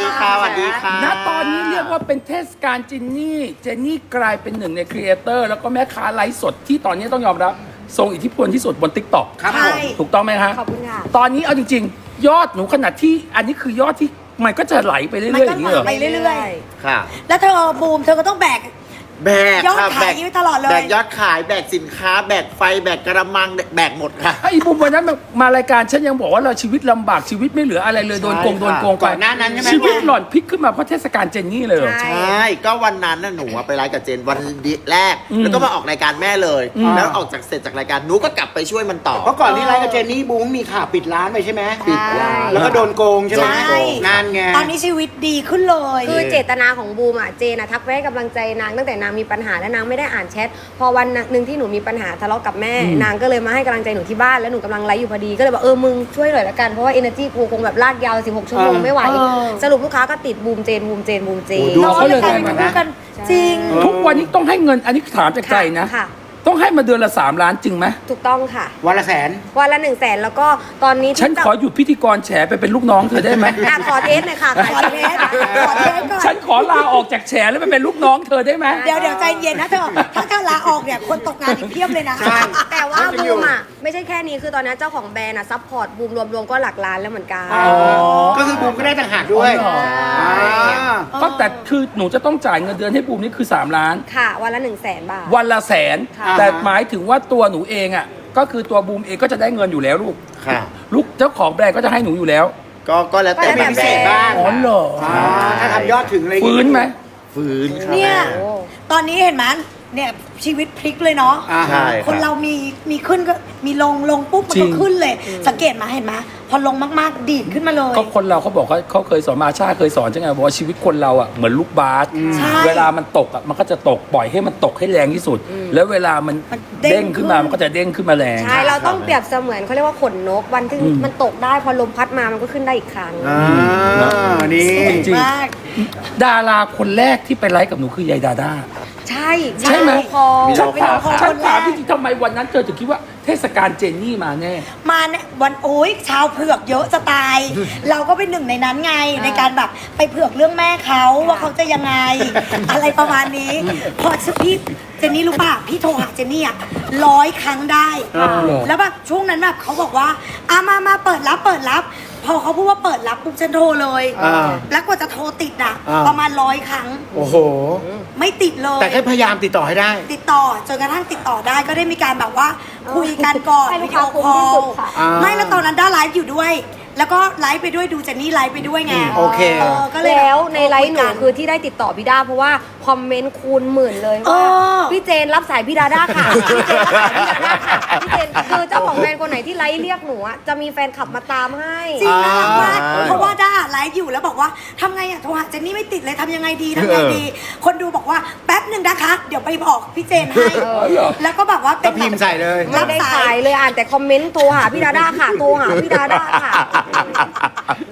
ดีค่ะสวัสดีค่ะ ณตอนนี้เรียกว่าเป็นเทศกาลจินนี่ เจนนี่กลายเป็นหนึ่งในครีเอเตอร์แล้วก็แม่ค้าไลฟ์สดที่ตอนนี้ต้องยอมรับทรงอิทธิพลที่สุดบน t ิ k t o k ครับใช่ผมถูกต้องไหมคะขอบคุณค่ะ ตอนนี้เอาจริง ๆ ยอดหนูขนาดที่อันนี้คือยอดที่มันก็จะไหลไปเรื่อยๆมันก็อย่างนี้เหรอไหลไปเรื่อยค่ะแล้วเธอบูมเธอก็ต้องแบก แบกยอดค่ะขายแบกไว้ตลอดเลย แบกยอดขายแบกสินค้า แบกไฟแบกกระมังแบกหมดค่ะไอ้บุมวันนั้นมารายการฉันยังบอกว่าเราชีวิตลำบากชีวิตไม่เหลืออะไรเลยโดนโกงใช่โดนโกงค่ะไปก่อนหน้านั้นใช่ไหมชีวิตหล่อนพลิกขึ้นมาเพราะเทศกาลเจนนี่เลยเหรอใช่ใช่ ก็วันนั้นน่ะหนูอะไปไลฟ์กับเจนวันแรก อืมแล้วก็มาออกรายการแม่เลย อืม แล้วออกจากเสร็จจากรายการหนูก็กลับไปช่วยมันต่อ เพราะก่อนที่ไลฟ์กับเจนนี่บูมมีข่าวปิดร้านไปใช่ไหมปิดร้าน แล้วก็โดนโกงใช่ไหมใช่งานไง ตอนนี้ชีวิตดีขึ้นเลย คือเจตนาของบูมอะเจนอะทักไปให้กำลังใจนางตั้งแต่นางมีปัญหาและนางไม่ได้อ่านแชทพอวันหนึ่งที่หนูมีปัญหาทะเลาะกับแม่อืมนางก็เลยมาให้กำลังใจหนูที่บ้านแล้วหนูกำลังไลฟ์อยู่พอดีก็เลยบอกเออมึงช่วยหน่อยละกันเพราะว่า energy กูคงแบบลากยาว 16 ชั่วโมงเออไม่ไหวเออสรุปลูกค้าก็ติดบูมเจนบูมเจนบูมเจนโอ้ดูน้องเขาเลยกลายได้เป็นมานะคู่กันจริง ทุกวันนี้ต้องให้เงินอันนี้ถามจากใจนะ ค่ะ ต้องให้มาเดือนละสามล้านจริงไหมถูกต้องค่ะ วันละแสน วันละหนึ่งแสนแล้วก็ตอนนี้ที่ฉันขอหยุดพิธีกรแฉไปเป็นลูกน้องเธอได้ไหมอะขอเทสหน่อยค่ะขอเทสขอเทสก่อนฉันขอลาออกจากแฉแล้วไปเป็นลูกน้องเธอได้ไหมเดี๋ยวเดี๋ยวใจเย็นนะเธอถ้าเธอลาออกเนี่ยคนตกงานอีกเพียบเลยนะแต่ว่าบูมอะไม่ใช่แค่นี้คือตอนนี้เจ้าของแบรนด์อะซัพพอร์ตบูมรวมๆก็หลักล้านแล้วเหมือนกันอ๋อก็คือบูมก็ได้ต่างหากด้วยอ๋ออ่าก็แต่คือหนูจะต้องจ่ายเงินเดือนให้บูมนี่คือ 3 ล้าน ค่ะ วันละหนึ่งแสนบาท วันละแสนค่ะแต่หมายถึงว่าตัวหนูเองอะ ก็คือตัวบูมเองก็จะได้เงินอยู่แล้วลูกค่ะ ลูกเจ้าของแบรนด์ก็จะให้หนูอยู่แล้ว ก็ก็แล้วแต่ก็แล้วแต่พิเศษบ้างอ๋อเหรออ่าถ้าทำยอดถึงอะไรอย่างฟื้นไหมฟื้นค่ะเนี่ย แม่ ตอนนี้เห็นไหมเนี่ยชีวิตพลิกเลยเนาะ อ่า ใช่ คนเรามีมีขึ้นก็มีลงลงปุ๊บมันจริก็ง ขึ้นเลย สังเกตมาเห็นไหม พอลงมากๆ ดีดขึ้นมาเลย ก็คนเราเขาบอกเขาเขาเคยสอนมาชาเคยสอนใช่ไงบอกว่าชีวิตคนเราอะเหมือนลูกบาสใช่เวลามันตกอะมันก็จะตกปล่อยให้มันตกให้แรงที่สุด แล้วเวลามันมันเด้เด้งงขึ้นมาขึ้น มันก็จะเด้งขึ้นมาแรง ใช่เราต้องเปรียบเสมือนเขาเรียกว่าขนนกวันที่อืม มันตกได้พอลมพัดมามันก็ขึ้นได้อีกครั้ง อ่านี่ จริง มาก ดาราคนแรกที่ไปไลฟ์กับหนูคือยายดาด้า ใช่ใช่ไหม พอ ฉันถามขอฉันคนแรกถามจริงๆทำไมวันนั้นเธอถึงคิดว่าเท ศกาลเจนนี่มาแน่ มาเนี่ยวันโอ้ยชาวเผือกเยอะจะตาย เราก็เป็นหนึ่งในนั้นไงในการแบบไปเผือกเรื่องแม่เขาว่าเขาจะยังไง อะไรประมาณนี้พอพี่เจนนี่รู้ป่ะพี่โทรหาเจนนี่อะร้อยครั้งได้อ๋อเหรอ แล้วแบบช่วงนั้นแบบเขาบอกว่าอามามาเปิดรับเปิดรับพ อเขาพูดว่าเปิดรับปุ๊บฉันโทรเลย อ่าแล้วกว่าจะโทรติดอะอ่า ประมาณร้อยครั้ง โอ้โห ไม่ติดเลย แต่แค่พยายามติดต่อให้ได้ ติดต่อจนกระทั่งติดต่อได้ก็ได้มีการแบบว่าคุยกันก่อนให้ลูวิกดีค้าโอคุ้คมอที่ลสุดค่ะ อ่าไม่แล้วตอนนั้นด้าไลฟ์อยู่ด้วย แล้วก็ไลฟ์ไปด้วยดูเจนนี่ไลฟ์ไปด้วยไงโอเคเออก็เลยแล้วในไลฟ์หนูคุยกันคือที่ได้ติดต่อพี่ด้าเพราะว่าคอมเมนต์คูณหมื่นเลยเอว่าอพี่เจนรับสายพี่ดาด้าค่ะพี่เจนรับสายพี่ดาด้าค่ะพี่เจนคือเจ้าของแบรนด์คนไหนที่ไลฟ์เรียกหนูอะจะมีแฟนคลับมาตามให้ จริงน่ารักมากอ่าเพราะว่าด้าไลฟ์อยู่แล้วบอกว่าทำไงอะโทรหาเจนนี่ไม่ติดเลยทำยังไงดีทำยังไงดี คนดูบอกว่าแป๊บหนึ่งนะคะ เดี๋ยวไปบอกพี่เจนให้เหรอแล้วก็แบบว่าเป็ก็นพิมพ์ใส่เลย ไม่รับได้สาขายยเลยอ่านแต่คอมเมนต์โทรหาพี่ดาด้าค่ะโทรหาพี่ดาด้าค่ะ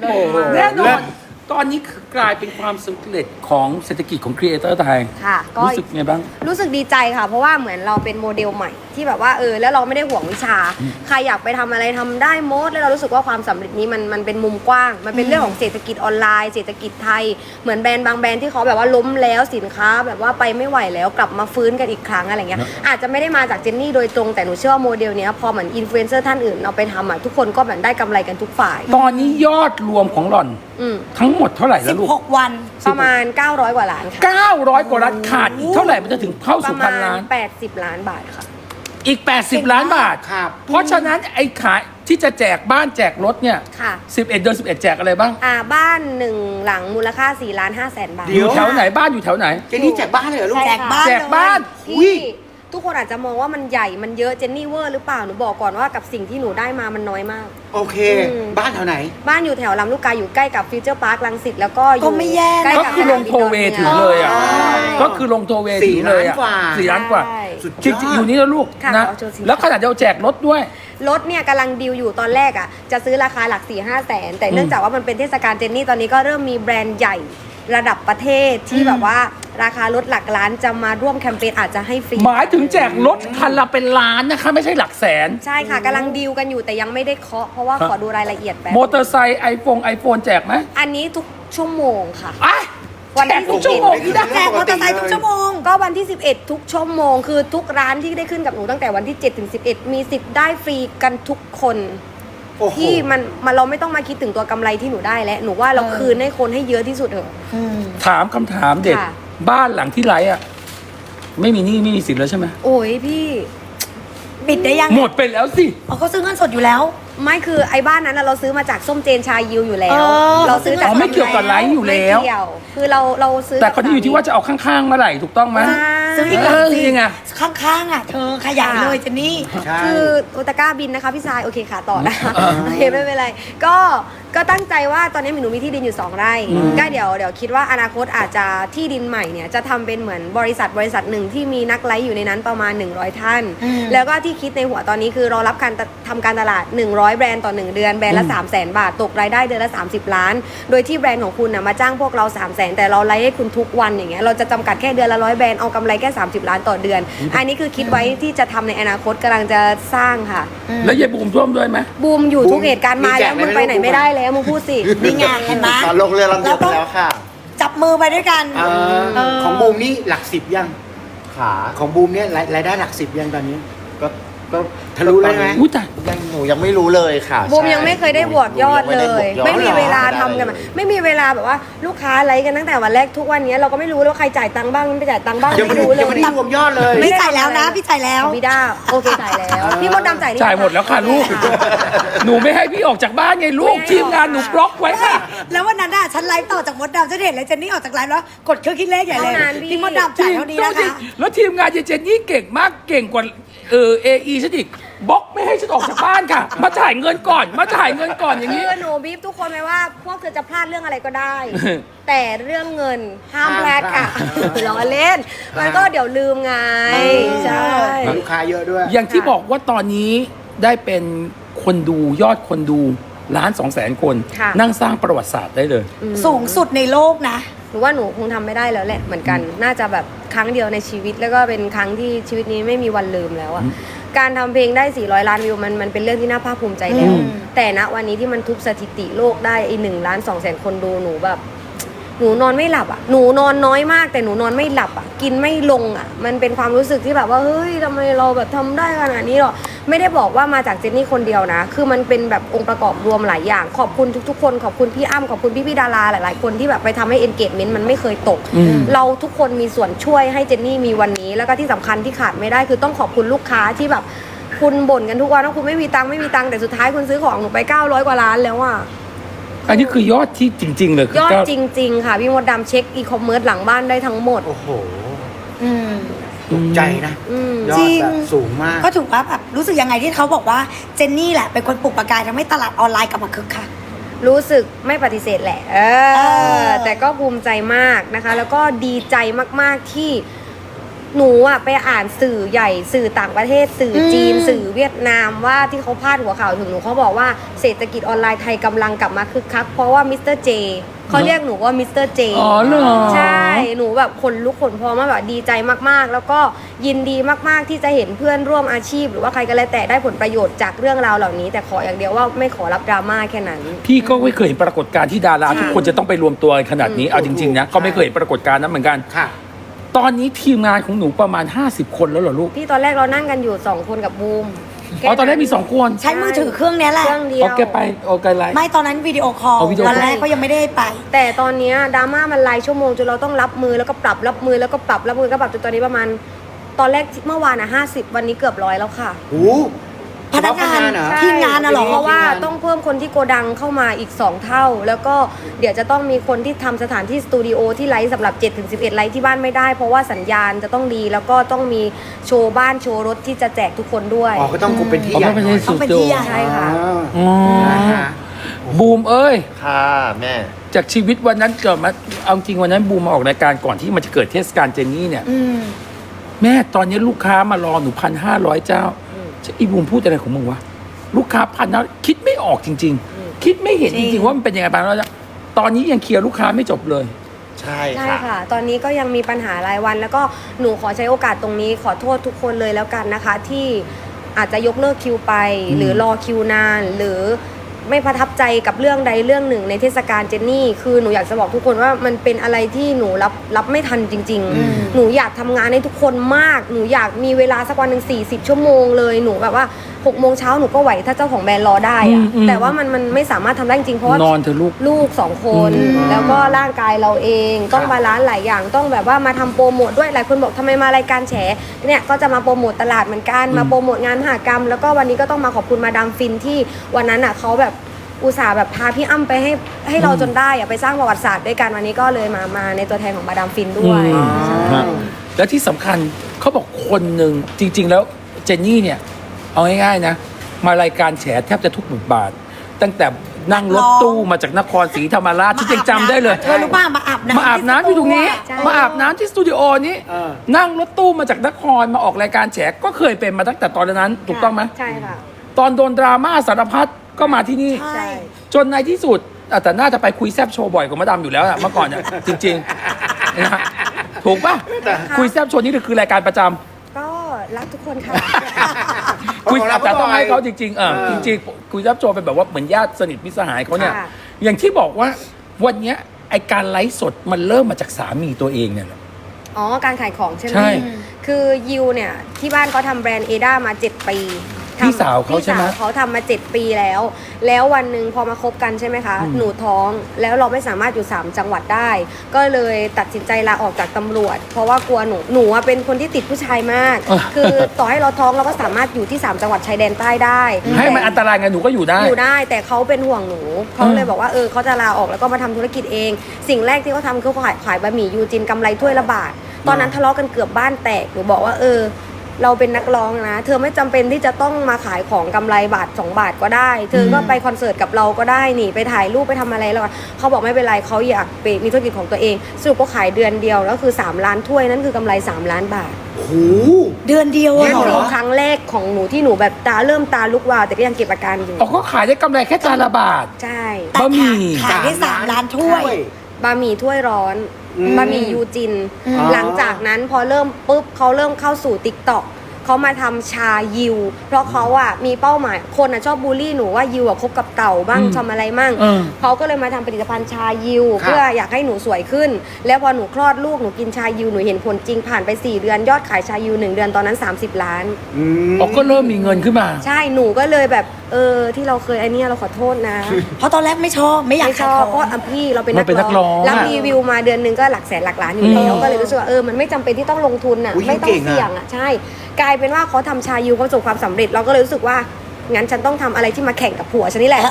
โอ้โหแน่นอน ตอนนี้คือกลายเป็นความสำเร็จของเศรษฐกิจของครีเอเตอร์ไทยค่ะก็ รู้สึกไงบ้าง รู้สึกดีใจค่ะ เพราะว่าเหมือนเราเป็นโมเดลใหม่ที่แบบว่าเออแล้วเราไม่ได้ห่วงวิชา ใครอยากไปทำอะไรทำได้หมดแล้วเรารู้สึกว่าความสำเร็จนี้มันมันเป็นมุมกว้าง มันเป็นเรื่องของเศรษฐกิจออนไลน์ เศรษฐกิจไทย เหมือนแบรนด์บางแบรนด์ที่เขาแบบว่าล้มแล้วสินค้า แบบว่าไปไม่ไหวแล้วกลับมาฟื้นกันอีกครั้งอะไรเงี้ย อาจจะไม่ได้มาจากเจนนี่โดยตรงแต่หนูเชื่อว่าโมเดลเนี้ยพอเหมือนอินฟลูเอนเซอร์ท่านอื่นเอาไปทำอะทุกคนก็แบบได้กำไรกันทุกฝ่าย ตอนนี้ยอดรวมของหล่อนอืม ทั้งหมดเท่าไหร่แล้วลูก 16 วันประมาณ 900 กว่าล้านค่ะ900 กว่าล้านขาดอีกเท่าไหร่มันจะถึงเข้าปสู่ระพัมานณ ล้าน 80 ล้านบาทค่ะ อีก 80 ล้านบาท ครับ เพราะฉะนั้นไอ้ขายที่จะแจกบ้านแจกรถเนี่ย ค่ะ 11 เดือน 11 แจกอะไรบ้าง อ่าบ้านหนึ่งหลังมูลค่า4ล้าน5แสนบาท เดี๋ อยวยู่แถวไหนบ้านอยู่แถวไหน เจนนี่แจกบ้านเลยเหรอลูก ใช่แจกบ้านแจกบ้าน ที่ ทุกคนอาจจะมองว่ามันใหญ่มันเยอะเจนนี่เวอร์หรือเปล่าหนูบอกก่อนว่ากับสิ่งที่หนูได้มามันน้อยมาก โอเค อืม บ้านแถวไหน บ้านอยู่แถวลำลูกกาอยู่ใกล้กับฟิวเจอร์พาร์คลังสิตแล้วก็อก็ยู่ไม่แย่นะ ใกล้ก็กับคือลงโทเวถึงเลยอะก็คือลงโทเวถึงเลยอะสี่ล้านกว่าสี่ล้านกว่าใช่ สุดจริงๆอยู่นี่แล้วลูกค่ะนะ ขอโชว์สินค้า แล้วขนาดเดียวแจกรถด้วย รถเนี่ยกำลังดีลอยู่ตอนแรกอะจะซื้อราคาหลัก4ี่ห้าแสนแต่เนื่องจากว่ามันเป็นเทศกาลเจนนี่ตอนนี้ก็เริ่มมีแบรนด์ใหญ่ ระดับประเทศที่แบบว่าราคารถหลักล้านจะมาร่วมแคมเปญอาจจะให้ฟรีหมายถึงแจกรถคันละเป็นล้านนะคะ ไม่ใช่หลักแสน ใช่ค่ะกำลังดีลกันอยู่แต่ยังไม่ได้เคาะเพราะว่าครับขอดูรายละเอียดแป๊บมอเตอร์ไซค์ไอโฟนไอโฟนแจกไหมอันนี้ทุกชั่วโมงค่ะ อะวันที่แจกทุกชั่วโมงที่ได้ แจกมอเตอร์ไซค์ทุกชั่วโมง ก็วันที่ 11 ทุกชั่วโมง คือทุกร้านที่ได้ขึ้นกับหนูตั้งแต่วันที่7ถึง11 มีสิทธิ์ได้ฟรีกันทุกคน โอ้โห ที่มันมันเราไม่ต้องมาคิดถึงตัวกำไรที่หนูได้แล้วหนูว่าเราเออ คืนให้คนให้เยอะที่สุดเถอะ อืม ถามคำถามเด็ดค่ะ บ้านหลังที่ไร้อะไม่มีหนี้ไม่มีสินแล้วใช่ไหมโอ้ยพี่ ปิดได้ยังหมดไปแล้วสิ อ๋อเขาซื้อเงินสดอยู่แล้ว ไม่คือไอ้บ้านนั้นน่ะเราซื้อมาจากส้มเจนชายิวอยู่แล้ว เออ เราซื้อจากอ๋อไม่เกี่ยวกับไลฟ์อยู่แล้ว ไม่เกี่ยวคือเราเราซื้อแต่คนที่อยู่ที่ว่าจะเอาข้างๆเมื่อไหร่ถูกต้องไหมซื้ออีกหลังเออสิยังไง ข้างๆอะ เธอขยายเลยเจนนี่ ใช่ คือโอตาก้าบินนะคะพี่ชายโอเคค่ะต่อนะคะโอเคไม่เป็นไร ก็ก็ตั้งใจว่าตอนนี้หนูมีที่ดินอยู่ 2 ไร่อืมก็เดี๋ยวเดี๋ยวคิดว่าอนาคตอาจจะที่ดินใหม่เนี่ยจะทำเป็นเหมือนบริษัทบริษัทหนึ่งที่มีนักไลฟ์อยู่ในนั้นประมาณ 100 ท่าน อืม แล้วก็ที่คิดในหัวตอนนี้คือเรารับการตทำการตลาด 100แบรนด์ต่อ 1 เดือน แบรนด์ละ 3 0 0 0 0 0 บาท ตกรายได้เดือนละ 30 ล้าน โดยที่แบรนด์ของคุณนะมาจ้างพวกเรา 3 0 0 0 0 0 แต่เราไลฟ์ให้คุณทุกวันอย่างเงี้ย เราจะจำกัดแค่เดือนละร้อยแบรนด์เอากำไรแค่ 30 ล้านต่อเดือน อันนี้คือคิดไว้ที่จะทำในอนาคตกำลังจะสร้างค่ะ แล้วยายบูมร่วมด้วยไหมบูมอยู่ทุกเหตุการณ์มาแล้วมีมึงแจกไปไหนไม่ได้แล้วมึงพูดสิ นี่ไงเห็นไหมตอนลงเรือลำเดียวไปแล้วค่ะจับมือไปด้วยกันเออเออของบูมนี่หลักสิบยัง ขาของบูมเนี่ยรายรายได้หลักสิบยังตอนนี้ ก็ก็ ทะลุแล้วไหมอุ้ยแต่ยังหนูยังไม่รู้เลยค่ะบูมใช่ยังไม่เคยได้บวกยอดหนูเลงยด้บวกอดไม่มีเวลาทำกันเลมายไม่มีเวลาแบบว่าลูกค้าไลฟ์กันตั้งแต่วันแรกทุกวันเนี้ยเราก็ไม่รู้เลยว่าใครจ่ายตังค์บ้างไม่จ่ายตังค์บ้างยังไม่ไม่รู้รู้เลยังไม่ได้ยรวมยอดเลย ไม่ พี่ได้จ่ายแล้วนะ พี่จ่ายแล้วของพี่ด้าโอเคจ่ายแล้วพี่มดดำจ่ายหรือจ่ายหมดแล้วค่ะลูก หนูไม่ให้พี่ออกจากบ้านไงลูกไม่ให้ทีมงานหนูออกค่ะบล็อกไว้ค่ะ แล้ววันนั้นอะฉันไลฟ์ต่อจากมดดำฉันเห็นเลยเจนนี่ออกจากไลฟ์แล้วกดเครื่องคิดเลขใหญ่เลยเท่านั้นพี่พี่มดดำจ่ายเท่านี้นะคะ แล้วทีมงานเจเจนนี่เก่งมากเก่งกว่าเออเอไอฉันอีก บล็อกไม่ให้ฉันออกจากบ้านค่ะ มาจ่ายเงินก่อน มาจ่ายเงินก่อนอย่างคืนี้อหนูบีบทุกคนไหมว่า พวกเธอจะพลาดเรื่องอะไรก็ได้ แต่เรื่องเงินห้ามพลาดค่ะล้อเล่น มันก็เดี๋ยวลืมไง ใช่ ลูกค้าเยอะด้วย อย่างที่บอกว่าตอนนี้ได้เป็นคนดูยอดคนดูล้านสองแสนคนค่ะนั่งสร้างประวัติศาสตร์ได้เลย สูงสุดในโลกนะหนูว่าหนูคงทำไม่ได้แล้วแหละเหมือนกัน น่าจะแบบครั้งเดียวในชีวิตแล้วก็เป็นครั้งที่ชีวิตนี้ไม่มีวันลืมแล้วอะ การทำเพลงได้ 400 ล้านวิวมันมันเป็นเรื่องที่น่าภาคภูมิใจแล้ว อืม แต่ณวันนี้ที่มันทุบสถิติโลกได้ไอ้หนึ่งล้านสองแสนคนดูหนูแบบ หนูนอนไม่หลับอะ หนูนอนน้อยมาก แต่หนูนอนไม่หลับอะ กินไม่ลงอะ มันเป็นความรู้สึกที่แบบว่า เฮ้ยทำไมเราแบบทำได้ขนาดนี้หรอ ไม่ได้บอกว่ามาจากเจนนี่คนเดียวนะ คือมันเป็นแบบองค์ประกอบรวมหลายอย่าง ขอบคุณทุกๆ คน ขอบคุณพี่อ้ำขอบคุณพี่พี่ๆดาราหลายๆ คนที่แบบไปทำให้ engagement มันไม่เคยตก อืม เราทุกคนมีส่วนช่วยให้เจนนี่มีวันนี้ แล้วก็ที่สำคัญที่ขาดไม่ได้คือต้องขอบคุณลูกค้าที่แบบคุณบ่นกันทุกวันว่าคุณไม่มีตังค์ไม่มีตังค์แต่สุดท้ายคุณซื้อของหนูไป 900 กว่าล้านแล้วอะอันนี้คือยอดที่จริง ๆ เลยคืยอดเก้าจริง ๆ ค่ะพี่มดดำเช็คอีคอมเมิร์ซหลังบ้านได้ทั้งหมด โอ้โหอืม ตกใจนะ อืม ยอจริดง แบบสูงมาก ก็ถือว่าแบบรู้สึกยังไงที่เขาบอกว่าเจนนี่แหละเป็นคนปลุกประกายทำให้ตลาดออนไลน์กลับมาคึกคัก รู้สึกไม่ปฏิเสธแหละ เอเอออ แต่ก็ภูมิใจมากนะคะ แล้วก็ดีใจมาก ๆ ที่ หนูอะไปอ่านสื่อใหญ่สื่อต่างประเทศ สื่ออมจีนสื่อเวียดนามว่าที่เขาพาดหัวข่าวถึงหนูเขาบอกว่าเศรษฐกิจออนไลน์ไทยกำลังกลับมาคึกคัก เพราะว่ามิสเตอร์เจเขาเรียกหนูว่ามิสเตอร์เจ อ๋อเหรอ ใช่ หนูแบบขนลุกขนพองมากแบบดีใจมากๆ แล้วก็ยินดีมากๆที่จะเห็นเพื่อนร่วมอาชีพ หรือว่าใครก็แล้วแต่ได้ผลประโยชน์จากเรื่องราวเหล่านี้ แต่ขออย่างเดียวว่าไม่ขอรับดราม่าแค่นั้น พี่ก็ไม่เคยเห็นปรากฏการณ์ที่ดาราค่ะทุกคนจะต้องไปรวมตัวกันขนาดนี้อืมเอาจริงๆนะก็ไม่เคยเห็นปรากฏการณ์นั้นเหมือนกัน ค่ะ ตอนนี้ทีมงานของหนูประมาณ 50 คนแล้วเหรอลูกพี่ตอนแรกเรานั่งกันอยู่สองคนกับบูมอ๋อตอนแรกมี2คนใช้มือถือเครื่องเนี้ยแหละ เครื่องเดียว โอเคไปโอเคไลฟ์ไม่ตอนนั้นวิดีโอคอลเอาวิดีโอคอล วันแรกก็ยังไม่ได้ไป แต่ตอนเนี้ยดราม่ามันรายชั่วโมงจนเราต้องรับมือแล้วก็ปรับรับมือแล้วก็ปรับรับมือก็ปรับจนตอนนี้ประมาณ ตอนแรกที่เมื่อวานอะห้าสิบวันนี้เกือบร้อยแล้วค่ะโอ้ พนักงานเหรอทีมงานน่ะเหรอเพราะว่าทีมงานต้องเพิ่มคนที่โกดังเข้ามาอีก 2 เท่า แล้วก็เดี๋ยวจะต้องมีคนที่ทำสถานที่สตูดิโอที่ไลฟ์สำหรับ 7-11 ไลฟ์ที่บ้านไม่ได้ เพราะว่าสัญญาณจะต้องดีแล้วก็ต้องมีโชว์บ้านโชว์รถที่จะแจกทุกคนด้วย อ๋อก็ต้องคุมเป็นที่อ๋อใหญ่ไม่หน่ใช่อยสุดต้องเป็นโจที่ใหญ่ใช่ค่ะ อ๋อนะฮะบูมเอ้ย ค่ะแม่ จากชีวิตวันนั้นเกิดมาเอาจริงวันนั้นบูมมาออกรายการก่อนที่มันจะเกิดเทศกาลเจนนี่เนี่ย อืม แม่ตอนนี้ลูกค้ามารอหนูพันห้าร้อยเจ้าจะ อีบูมพูดอะไรของมึงวะลูกค้าพันนะคิดไม่ออกจริง ๆ คิดไม่เห็นจริจงริงๆว่ามันเป็นยังไงบ้างแล้วตอนนี้ยังเคลียร์ลูกค้าไม่จบเลย ใช่ใช่ค่ะ ค่ะ ตอนนี้ก็ยังมีปัญหารายวัน แล้วก็หนูขอใช้โอกาสตรงนี้ขอโทษทุกคนเลยแล้วกันนะคะ ที่อาจจะยกเลิกคิวไป อืม หรือรอคิวนาน หรือ ไม่ประทับใจกับเรื่องใดเรื่องหนึ่งในเทศกาลเจนนี่ คือหนูอยากจะบอกทุกคนว่ามันเป็นอะไรที่หนูรับรับไม่ทันจริง ๆ หนูอยากทำงานให้ทุกคนมาก หนูอยากมีเวลาสักวันหนึ่ง40 ชั่วโมงเลยหนูแบบว่า 6โมงเช้าหนูก็ไหวถ้าเจ้าของแบรนด์รอได้อือะมอืมแต่ว่ามันมันไม่สามารถทำได้จริงๆเพราะว่านอนเถอะลูก ลูกสองคนแล้วก็ร่างกายเราเองต้องบาลานซ์หลายอย่างต้องแบบว่ามาทำโปรโมทด้วยหลายคนบอกทำไมมารายการแฉเนี่ยก็จะมาโปรโมทตลาดเหมือนกันมาโปรโมทงานมหากรรม แล้วก็วันนี้ก็ต้องมาขอบคุณมาดามฟินที่วันนั้นอะเขาแบบอุตส่าห์แบบพาพี่อ้ำไปให้ให้เราจนได้อะไปสร้างประวัติศาสตร์ด้วยกันวันนี้ก็เลยมามาในตัวแทนของมาดามฟินด้วยอืมฮะและที่สำคัญเขาบอกคนหนึ่งจริง ๆ แล้วเจนนี่เนี่ย เอาง่ายๆนะ มารายการแฉแทบจะทุกบทบาท ตั้งแต่นั่งรถตู้มาจากนครศรีธรรมราชที่ยังจำได้เลย เธอรู้ป่ะมาอาบน้ำมาอาบน้ำอยู่ตรงนี้ ใช่ มาอาบน้ำที่สตูดิโอนี้ เออ นั่งรถตู้มาจากนครมาออกรายการแฉก็เคยเป็นมาตั้งแต่ตอนนั้น ถูกต้องไหมใช่ค่ะ ตอนโดนดราม่าสารพัดก็มาที่นี่ ใช่ จนในที่สุดอะแต่น่าจะไปคุยแซบโชว์บ่อยกว่ามาดามอยู่แล้วอะเมื่อก่อนเนี่ย จริงๆนะฮะถูกป่ะคุยแซบโชว์นี่คือรายการประจำ ก็รักทุกคนค่ะ คุยของเราแต่ต้องให้ก็บ่เขาอยจริงๆเออเออจริงๆคุยแซบโชว์เป็นแบบว่าเหมือนญาติสนิทมิตรสหายเขาเนี่ย ค่ะ อย่างที่บอกว่าวันเนี้ยไอการไลฟ์สดมันเริ่มมาจากสามีตัวเองเนี่ยแหละ อ๋อ การขายของใช่ไหมใช่คือยิวเนี่ย ที่บ้านเขาทำแบรนด์เอด้ามา 7 ปี ทำพี่สาวเขาใช่ไหม พี่สาวเขาทำมา7ปีแล้ว แล้ววันหนึ่งพอมาคบกันใช่ไหมคะอืมหนูท้องแล้วเราไม่สามารถอยู่3จังหวัดได้ ก็เลยตัดสินใจลาออกจากตำรวจ เพราะว่ากลัวหนูหนูอะเป็นคนที่ติดผู้ชายมากคือต่อให้เราท้องเราก็สามารถอยู่ที่3จังหวัดชายแดนใต้ได้ให้มันอันตรายไงหนูก็อยู่ได้ อยู่ได้แต่เขาเป็นห่วงหนูเขาเลยบอกว่าเออเขาจะลาออกแล้วก็มาทำธุรกิจเอง สิ่งแรกที่เขาทำคือเขาขายขายบะหมี่ยูจินกำไรถ้วยละบาท ตอนนั้นทะเลาะกันเกือบบ้านแตกหนูบอกว่าเออ เราเป็นนักร้องนะ เธอไม่จำเป็นที่จะต้องมาขายของกำไรบาท2บาทก็ได้ เธอก็ไปคอนเสิร์ตกับเราก็ได้นี่ไปถ่ายรูปไปทำอะไรแล้วอะเขาบอกไม่เป็นไรเขาอยากไปมีธุรกิจของตัวเองสรุปก็ขายเดือนเดียวแล้วคือ 3 ล้านถ้วยนั่นคือกำไร 3 ล้านบาทโอ้โหเดือนเดียวนั่อะนเหรคืออครั้งแรกของหนูที่หนูแบบตาเริ่มตาลุกวาวแต่ก็ยังเก็บอาการอยู่ออกก็ขายได้กำไรแค่จานละบาทใช่แต่บะหมี่ขายได้สามล้านถ้วย บะหมี่ถ้วยร้อนอืมบะหมี่ยูจินอืมหลังจากนั้นพอเริ่มปุ๊บเขาเริ่มเข้าสู่ติ๊กต็อก เขามาทำชายิว เพราะเขาอะมีเป้าหมาย คนอะชอบบูลลี่หนูว่ายิวอะคบกับเต่าบ้างอืมทำอะไรมั่งเออเขาก็เลยมาทำผลิตภัณฑ์ชายิวครับเพื่ออยากให้หนูสวยขึ้น แล้วพอหนูคลอดลูกหนูกินชายิวหนูเห็นผลจริงผ่านไป 4 เดือนยอดขายชายิว 1 เดือนตอนนั้น 30 ล้านอืมออกก็เริ่มมีเงินขึ้นมา ใช่หนูก็เลยแบบเออที่เราเคยไอเนี้ยเราขอโทษนะ เพราะตอนแรกไม่ชอบไม่อยากไม่ชขายอบของเพราะอะพี่เราเป็นมันเป็นนักร้องรับอะรีวิวมาเดือนหนึงก็หลักแสนหลักล้านอยู่แล้วอืมก็เลยรู้สึกว่าเออมันไม่จำเป็นที่ต้องลงทุนอะอุ๊ยไม่ต้อเก่งงอะเสี่ยงอะใช่กลายเป็นว่าเขาทำชายูเขาประสบความสำเร็จ เราก็เลยรู้สึกว่างั้นฉันต้องทำอะไรที่มาแข่งกับผัวฉันนี่แหละ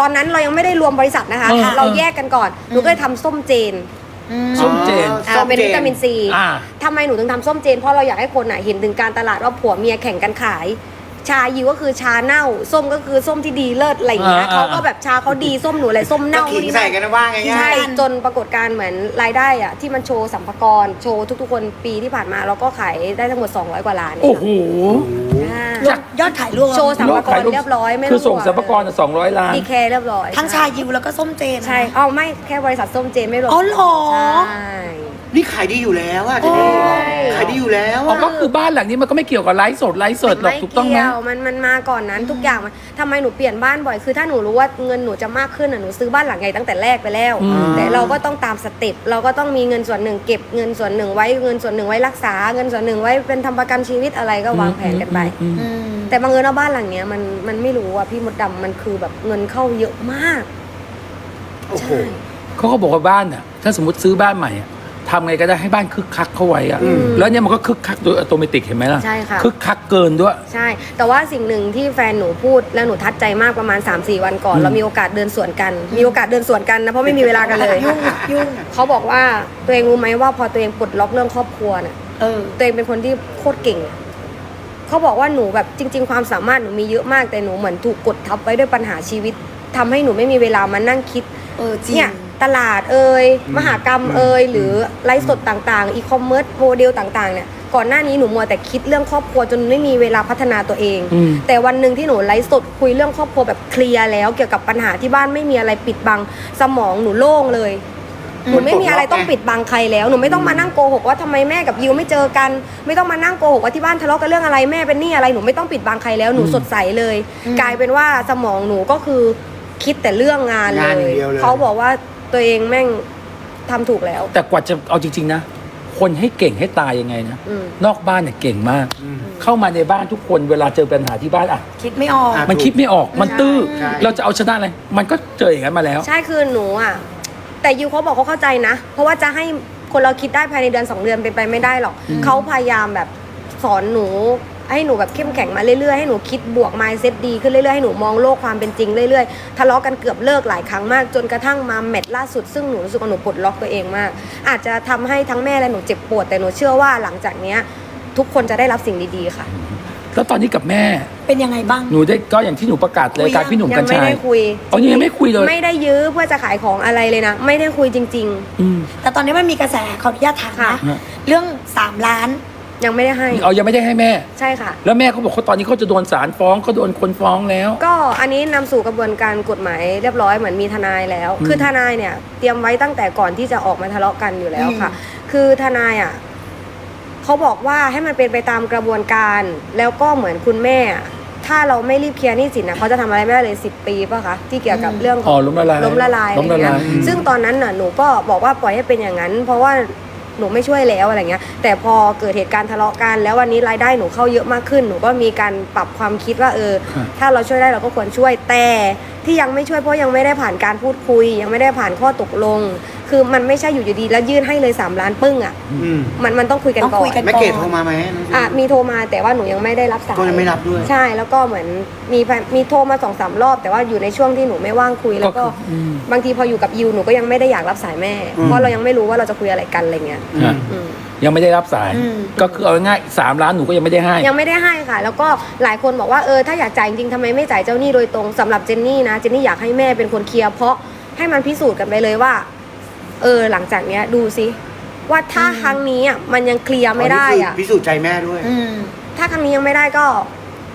ตอนนั้นเรายังไม่ได้รวมบริษัทนะคะเออเราแยกกันก่อนหนูก็เลยทำส้มเจนส้มเจนอ๋ออ่าส้เป็นวิตามินซีอ่าทำไมหนูถึงทำส้มเจน เพราะเราอยากให้คนอะเห็นถึงการตลาดว่าผัวเมียแข่งกันขาย ชายูก็คือชาเน่า ส้มก็คือส้มที่ดีเลิศอะไรอย่างเงี้ยอ่าอ่าเขาก็แบบชาเขาดีส้มหนูอะไรส้มก็เน่าขิงนี่ใส่นั่นกันนะว่าไงใช่ง่ายจนปรากฏการณ์เหมือนรายได้อะที่มันโชว์สัมภาระโชว์ทุก ๆ คนปีที่ผ่านมาเราก็ขายได้ทั้งหมด 200 กว่าล้านโอ้โห อ่ายอดยอดขายรวมโชว์สัมภาระเรียบร้อยไม่คืต้อองส่งสรรพากรสองร้อยล้าน ดีแคเรียบร้อยทั้งชายิวแล้วก็ส้มเจน ใช่เอาไม่แค่บริษัทส้มเจนไม่รวมอ๋อเหรอ ใช่นี่ ขายดีอยู่แล้วอะเจนี่ใช่ ขายดีอยู่แล้วอ๋ออะ ก็คือบ้านหลังนี้มันก็ไม่เกี่ยวกับไลฟ์สดไลฟ์สดหรอกถูกต้องไหมเกี่ยวมันมันมาก่อนนั้นทุกอย่างมันทำไมหนูเปลี่ยนบ้านบ่อยคือถ้าหนูรู้ว่าเงินหนูจะมากขึ้นอะหนูซื้อบ้านหลังใหญ่ตั้งแต่แรกไปแล้ว อืม แต่เราก็ต้องตามสเต็ปเราก็ต้องมีเงินส่วนหนึ่งเก็บเงินส่วนหนึ่งไว้เงินส่วนหนึ่งไว้รักษาเงินส่วนหนึ่งไว้เป็นทำประกันชีวิตอะไรก็วางแผนกันไป อืม อืมแต่บางเอิญว่าบ้านหลังเนี้ยมันมันไม่รู้อะพี่มดดำมันคือแบบเงินเข้าเยอะมาก โอ้โหใช่เขาก็บอกว่าบ้านอะ ถ้าสมมติซื้อบ้านใหม่อะ ทำไงก็ได้ให้บ้านคึกคักเข้าไว้อะอืมแล้วเนี่ยมันก็คึกคักโดยอัตโนมัติเห็นไหมล่ะใช่ค่ะ คึกคักเกินด้วย ใช่ แต่ว่าสิ่งหนึ่งที่แฟนหนูพูดแล้วหนูทัดใจมากประมาณ 3-4 วันก่อนอืมเรามีโอกาสเดินสวนกัน มีโอกาสเดินสวนกันนะเพราะไม่มีเวลากันเลย ยุ่งยุ่งเขาบอกว่าตัวเองรู้ไหมว่าพอตัวเองปลดล็อกเรื่องครอบครัวน่ะ เออ ตัวเองเป็นคนที่โคตรเก่งอะเขาบอกว่าหนูแบบจริง ๆ ความสามารถหนูมีเยอะมากแต่หนูเหมือนถูกกดทับไว้ด้วยปัญหาชีวิตทำให้หนูไม่มีเวลามานั่งคิด เออจริง เนี่ย ตลาดเอ่ยอืมมหากรรมเอ่ยหรือไลฟ์สดต่างๆอีคอมเมิร์ซโมเดลต่างๆเนี่ยก่อนหน้านี้หนูมัวแต่คิดเรื่องครอบครัวจนไม่มีเวลาพัฒนาตัวเองอืมแต่วันหนึ่งที่หนูไลฟ์สดคุยเรื่องครอบครัวแบบเคลียร์แล้ว เกี่ยวกับปัญหาที่บ้านไม่มีอะไรปิดบังสมองหนูโล่งเลยหนูไม่มีอะไรต้องปิดบังใครแล้วหนูไม่ต้องมานั่งโกหกว่าทำไมแม่กับยิวไม่เจอกัน ไม่ต้องมานั่งโกหกว่าที่บ้านทะเลาะกันเรื่องอะไรแม่เป็นหนี้อะไรหนูไม่ต้องปิดบังใครแล้วหนูสดใสเลย กลายเป็นว่าสมองหนูก็คือคิดแต่เรื่องงานงานเลอย่างยเดียวเลย เขาบอกว่า ตัวเองแม่งทำถูกแล้ว แต่กว่าจะเอาจริง ๆ นะ คนให้เก่งให้ตายยังไงนะ อืม นอกบ้านเนี่ยเก่งมากอืมเข้ามาในบ้านทุกคนเวลาเจอปัญหาที่บ้านอะ คิดไม่ออก อะ มันคิดไม่ออกมันตื้อ ใช่ เราจะเอาชนะอะไร มันก็เจออย่างนั้นมาแล้ว ใช่คือหนูอะ แต่ยูเขาบอกเขาเข้าใจนะ เพราะว่าจะให้คนเราคิดได้ภายในเดือนสองเดือนเป็นไปไม่ได้หรอกอืมเขาพยายามแบบสอนหนู ให้หนูแบบเข้มแข็งมาเรื่อยๆให้หนูคิดบวก mindset ดีขึ้นเรื่อยๆให้หนูมองโลกความเป็นจริงเรื่อยๆทะเลาะกันเกือบเลิกหลายครั้งมากจนกระทั่งมาแมตช์ล่าสุดซึ่งหนูรู้สึกว่าหนูปลดล็อกตัวเองมาก อาจจะทำให้ทั้งแม่และหนูเจ็บปวดแต่หนูเชื่อว่าหลังจากเนี้ยทุกคนจะได้รับสิ่งดีๆค่ะ แล้วตอนนี้กับแม่ เป็นยังไงบ้าง หนูได้ก็อย่างที่หนูประกาศรายการพี่หนุ่มยักัญไม่ชัยได้คุยอ๋อยังไม่คุยเลย ไม่ได้ยื้อเพื่อจะขายของอะไรเลยนะ ไม่ได้คุยจริงอืมแต่ตอนนี้มันมีกระแสขออนุญาตถามค่ะนะเรื่อง3ล้านๆ ยังไม่ได้ให้ เอายังไม่ได้ให้แม่ ใช่ค่ะ แล้วแม่เขาบอกเขาตอนนี้เขาจะโดนศาลฟ้องเขาโดนคนฟ้องแล้ว ก็อันนี้นำสู่กระบวนการกฎหมายเรียบร้อยเหมือนมีทนายแล้ว อืมคือทนายเนี่ยเตรียมไว้ตั้งแต่ก่อนที่จะออกมาทะเลาะกันอยู่แล้วค่ะ คือทนายอะเขาบอกว่าให้มันเป็นไปตามกระบวนการ แล้วก็เหมือนคุณแม่อะถ้าเราไม่รีบเคลียร์หนี้สินนะเขาจะทำอะไรไม่ได้เลย10ปีป่ะคะที่เกี่ยวกับเรื่องขอ๋อองล้มละลายล้มละลายอะไรล้มละเงี้ลายยซึ่งตอนนั้นน่ะหนูก็บอกว่าปล่อยให้เป็นอย่างนั้น เพราะว่า หนูไม่ช่วยแล้วอะไรเงี้ย แต่พอเกิดเหตุการณ์ทะเลาะกัน แล้ววันนี้รายได้หนูเข้าเยอะมากขึ้น หนูก็มีการปรับความคิดว่าเออครับถ้าเราช่วยได้เราก็ควรช่วยแต่ที่ยังไม่ช่วยเพราะยังไม่ได้ผ่านการพูดคุย ยังไม่ได้ผ่านข้อตกลง คือมันไม่ใช่อยู่ดีๆแล้วยื่นให้เลย 3 ล้านปึ้งอะอืมมันมันต้องคุยกันต้องก่อคุยกัน น แม่เกดโทรมาไหมน้องอะมีโทรมาแต่ว่าหนูยังไม่ได้รับสายก็ยังไม่รับด้วย ใช่แล้วก็เหมือนมีแฟนมีโทรมาสองสามรอบ แต่ว่าอยู่ในช่วงที่หนูไม่ว่างคุยแล้วก็ก็คืออืม บางทีพออยู่กับยูหนูก็ยังไม่ได้อยากรับสายแม่ อืม เพราะเรายังไม่รู้ว่าเราจะคุยอะไรกันอะไรเงี้ยอืม อืม ยังไม่ได้รับสาย อืม ก็คือเอาง่ายๆสามล้านหนูก็ยังไม่ได้ให้ ยังไม่ได้ให้ค่ะ แล้วก็หลายคนบอกว่าเออถ้าอยากจ่ายจริงๆทำไมไม่จ่ายเจ้าหนี้โดยตรงสำหรับเจนนี่นะเจนนี่อยากให้แม่เป็นคนเคลียร์เพราะให้มันพิสูจน์กันไปเลยว่า เออหลังจากเนี้ยดูสิว่าถ้าครั้งนี้อะมันยังเคลียร์ไม่ได้อะพิสูจน์ใจแม่ด้วย อืม ถ้าครั้งนี้ยังไม่ได้ก็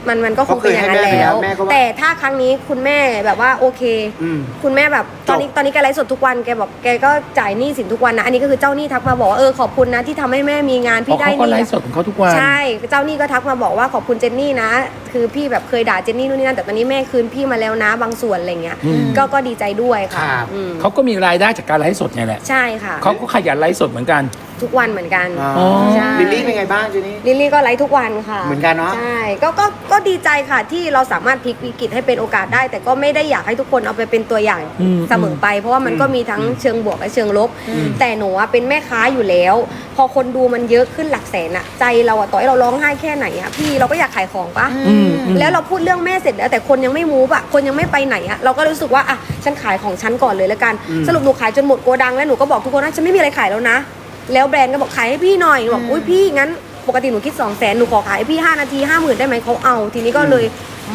มันมันก็คงเป็นอย่างนั้นเขาเคยให้แม่แล้วไปแล้วแม่ก็ว่าแต่ถ้าครั้งนี้คุณแม่แบบว่าโอเค อืมคุณแม่แบบตอนนี้จบ ตอนนี้แกไลฟ์สดทุกวันแกบอกแกก็จ่ายหนี้สินทุกวันนะอันนี้ก็คือเจ้าหนี้ทักมาบอกว่าเออขอบคุณนะที่ทำให้แม่มีงานอ๋อพี่ได้เขาหก็นี้ไลฟ์สดของเขาทุกวัน ใช่เจ้าหนี้ก็ทักมาบอกว่าขอบคุณเจนนี่นะ คือพี่แบบเคยด่าเจนนี่นู่นนี่นั่นแต่ตอนนี้แม่คืนพี่มาแล้วนะบางส่วนอะไรเงี้ยอืม ก็ก็ดีใจด้วยค่ะครับ อืมเขาก็มีรายได้จากการไลฟ์สดไงแหละใช่ค่ะ เขาก็ขยันไลฟ์สดเหมือนกัน ทุกวันเหมือนกันอ๋อ ใช่ลิลลี่เป็นไงบ้างเจนี่ ลิลลี่ก็ไลฟ์ทุกวันค่ะเหมือนกันเนอะ ใช่ก็ก็ก็ดีใจค่ะที่เราสามารถพลิกวิกฤตให้เป็นโอกาสได้ แต่ก็ไม่ได้อยากให้ทุกคนเอาไปเป็นตัวอย่างอืม เสมอไป เพราะว่ามันก็มีทั้งเชิงบวกและเชิงลบ แต่หนูอะเป็นแม่ค้าอยู่แล้ว พอคนดูมันเยอะขึ้นหลักแสนอะใจเราอะต่อให้เราร้องไห้แค่ไหนอะพี่เราก็อยากขายของปะ อืมอืม แล้วเราพูดเรื่องแม่เสร็จแล้วแต่คนยังไม่มูฟอะคนยังไม่ไปไหนอะเราก็รู้สึกว่าอะฉันขายของฉันก่อนเลยแล้วกันอืมสรุปหนูขายจนหมดโกดังแล้วหนูก็บอกทุกคนว่าฉันไม่มีอะไรขายแล้วนะ แล้วแบรนด์ก็บอกขายให้พี่หน่อยหนูบอกอุ้ยพี่งั้นปกติหนูคิด2องแสนหนูขอขายให้พี่5นาที5 0,000ได้ไหมเขาเอา ทีนี้ก็เลย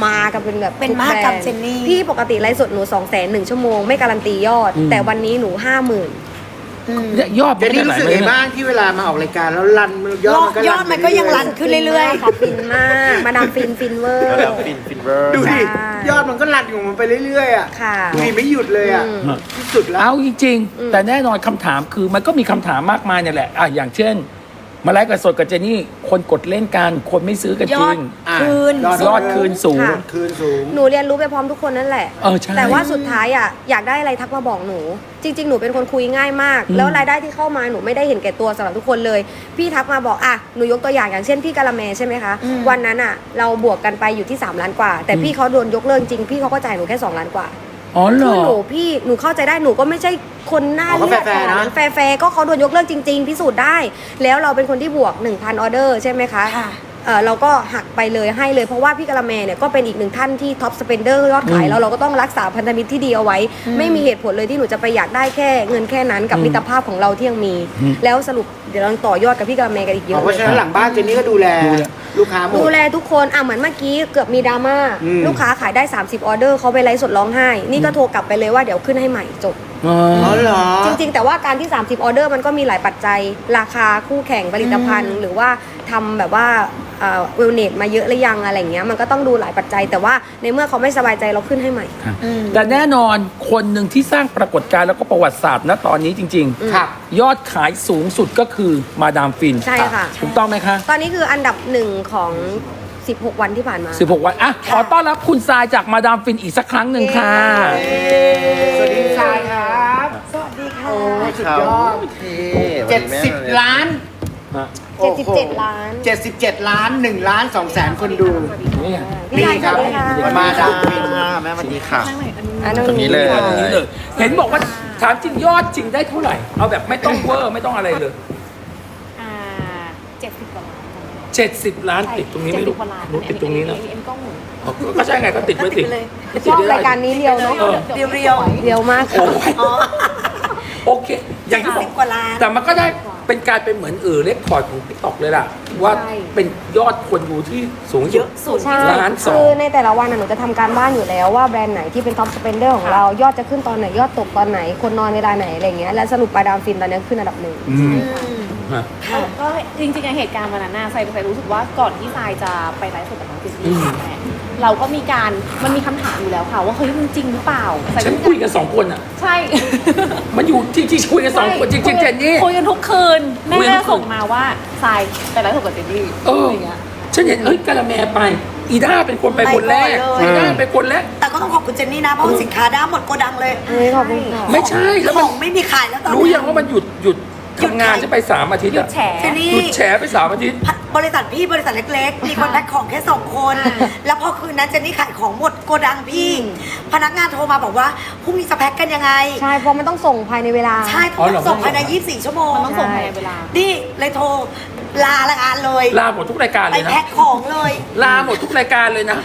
มากันเป็นแบบเป็นทุมหากรรมแบเจนนี่พี่ปกติไลฟ์สดหนู2องแสนหนึ่งชั่วโมงไม่การันตียอดอืมแต่วันนี้หนู5 0,000อืมเนี่ยยอดเจนนี่รู้สึกไงบ้างที่เวลามาออกรายการแล้วรันยอดมันก็ยอดมันก็ยังรันขึ้นเรื่อยๆค่ะฟินมาก มาดามฟินฟินเวอร์แล้วฟินฟินเวอร์ดูดิใช่ ยอดมันก็รันของมันไปเรื่อยๆอะค่ะดูดิไม่หยุดเลยอะอืม ที่สุดแล้ว เอาจริงอืมๆแต่แน่นอนคำถามคือมันก็มีคำถามมากมายเนี่ยแหละอะอย่างเช่น มาไลฟ์กับสดกับเจนี่ คนกดเล่นกัน คนไม่ซื้อกันยจอริดง อะคืนยอด ยอดคืนสูง ค่ะ คืนสูง หนูเรียนรู้ไปพร้อมทุกคนนั่นแหละ เออใช่ แต่ว่าสุดท้ายอะอยากได้อะไรทักมาบอกหนู จริง ๆ หนูเป็นคนคุยง่ายมาก อืมแล้วรายได้ที่เข้ามาหนูไม่ได้เห็นแก่ตัวสำหรับทุกคนเลย พี่ทักมาบอกอะหนูยกตัวอย่างอย่างเช่นพี่กะละแมใช่ไหมคะ อืม วันนั้นอะ เราบวกกันไปอยู่ที่ 3 ล้านกว่า แต่พี่เขาโดนยกเลิกจริงพี่เขาก็จ่ายหนูแค่ 2 ล้านกว่า อ๋อเหรคืออหนูพี่หนูเข้าใจได้หนูก็ไม่ใช่คนหน้าอ๋อเขาเลือดแฟร์ๆขนาดนั้นนะแฟร์ๆก็เขาโดนยกเลิกจริง ๆ พิสูจน์ได้ แล้วเราเป็นคนที่บวก 1,000 ออเดอร์ใช่ไหมคะ ค่ะ เออเราก็หักไปเลยให้เลย เพราะว่าพี่กะละแมเนี่ยก็เป็นอีกหนึ่งท่านที่ท็อปสเปนเดอร์ยอดขายอืมแล้วเราก็ต้องรักษาพันธมิตรที่ดีเอาไว้อืมไม่มีเหตุผลเลยที่หนูจะไปอยากได้แค่เงินแค่นั้นกับอืมมิตรภาพของเราที่ยังมี อืม แล้วสรุปเดี๋ยวเราต่อยอดกับพี่กะละแมกันอีกเยอ๋ออะเพราะฉะนั้นหลังบ้านเจนนี่ก็ดูแล ดูแล ลูกค้าหมดดูแลทุกคนอะเหมือนเมื่อกี้เกือบมีดราม่าอืม ลูกค้าขายได้ 30 ออเดอร์เขาไปไลฟ์สดร้องไห้ นี่ก็โทรกลับไปเลยว่าเดี๋ยวขึ้นให้ใหม่จบ อ๋ออ๋อเหรอ จริง ๆ แต่ว่าการที่ 30 ออเดอร์มันก็มีหลายปัจจัย ราคาคู่แข่งผลิตภัณฑ์ หรือว่าทำแบบว่าเวลเนตมาเยอะหรือยังอะไรอย่างเงี้ยมันก็ต้องดูหลายปัจจัย แต่ว่าในเมื่อเขาไม่สบายใจเราขึ้นให้ใหม่อืมแต่แน่นอนคนหนึ่งที่สร้างปรากฏการณ์แล้วก็ประวัติศาสตร์ณตอนนี้จริงครับๆ ยอดขายสูงสุดก็คือมาดามฟินใช่ค่ะ ถูกต้องไหมคะ ตอนนี้คืออันดับหนึ่งของ 16 วันที่ผ่านมา 16 วัน อะ ขอต้อนรับคุณทรายจากมาดามฟินอีกสักครั้งหนึ่งค่ะ สวัสดีชายครับสวัสดีค่ะโอ้สุดยอดเท่เจ็ดสิบล้าน77 ล้าน เจ็ดสิบเจ็ดล้านหนึ่งล้านสองแสนคนดูนี่ไงพี่ชายดีครับสวัสดีค่ะมาดามฟินแม่สวัสดีค่ะ อันตรงนี้เลยตรงนี้เลย เห็นบอกว่า ถามจริงยอดจริงได้เท่าไหร่ เอาแบบไม่ต้องเวอร์ไม่ต้องอะไรเลย อ่าเจ็ดสิบกว่าล้าน70 ล้านติดตรงนี้ไม่รู้70กว่าล้านหนูติดตรงนี้นะเอ็มกล้องหมุนอ๋อก็ใช่ไงก็ติดไว้สิชอบรายการนี้เรียวเนาะเออเรียวเรียวเรียวมากโอ้ค่ะยโอเค อย่างที่บอสิกบกว่าล้านแต่มันก็ได้เป็นการเป็นเหมือนเออเลคคอร์ดของติ๊กต็อกเลยล่ะ ว่าเป็นยอดคนดูที่สูงสุดสูตรใช่ล้านสอง คือในแต่ละวันน่ะหนูจะทำการบ้านอยู่แล้วว่าแบรนด์ไหนที่เป็นท็อปสเปนเดอร์ของเรายอดจะขึ้นตอนไหนยอดตกตอนไหนคนนอนเวลาไหนอะไรเงี้ยและสรุปปลายดามฟินตอนนี้ขึ้นอันดับหนึ่ง อืม ฮะ ก็ก็จริงๆอะเหตุการณ์วันนั้นน่ะไซไซรู้สึกว่าก่อนที่ทรายจะไปไลฟ์สดกับน้องจินอืนี่มค่ะแม่ เราก็มีการมันมีคำถามอยู่แล้วค่ะ ว่าเฮ้ยมันจริงหรือเปล่าทรายฉันก็คุยกันสองคนอะ ใช่ มันอยู่จริงๆคุยกันสองคนจริงๆเจนนี่ คุยกันทุกคืน แม่คุยกันทุกคืน ส่งมาว่าทรายไปไลฟ์สดกับเจนนี่เอออะไรเงี้ย ฉันเห็นเอ้ยกะละแมไป อีด้าเป็นคนไปคนแรกไปก่อนเลย อีด้าเป็นคนแรก แต่ก็ต้องขอบคุณเจนนี่นะ เพราะว่าสินค้าด้าหมดโกดังเลยเฮ้ยขอบคุณค่ะ ไม่ใช่แล้วขมันองไม่มีขายแล้วตอนรู้นี้ยังว่ามันหยุดหยุด ทำงานจะไปสามอาทิตย์หยุอะดแฉ เจนนี่ หยุดแฉไปสามอาทิตย์ บริษัทพี่บริษัทเล็กๆ มีคนแพ็คของแค่สองคน แล้วพอคืนนั้นเจนนี่ขายของหมดโกดังพี่ พนักงานโทรมาบอกว่าพรุ่งนี้จะแพ็คกันยังไง ใช่เพราะมันต้องส่งภายในเวลา ใช่อ๋อเหรอ ส่งภายใน 24 ชั่วโมงมันต้องส่งภายในเวลา นี่เลยโทรลาละงานเลยลาหมดทุกรายการไปเลยนะ แพ็คของเลย ลาหมดทุกรายการเลยนะ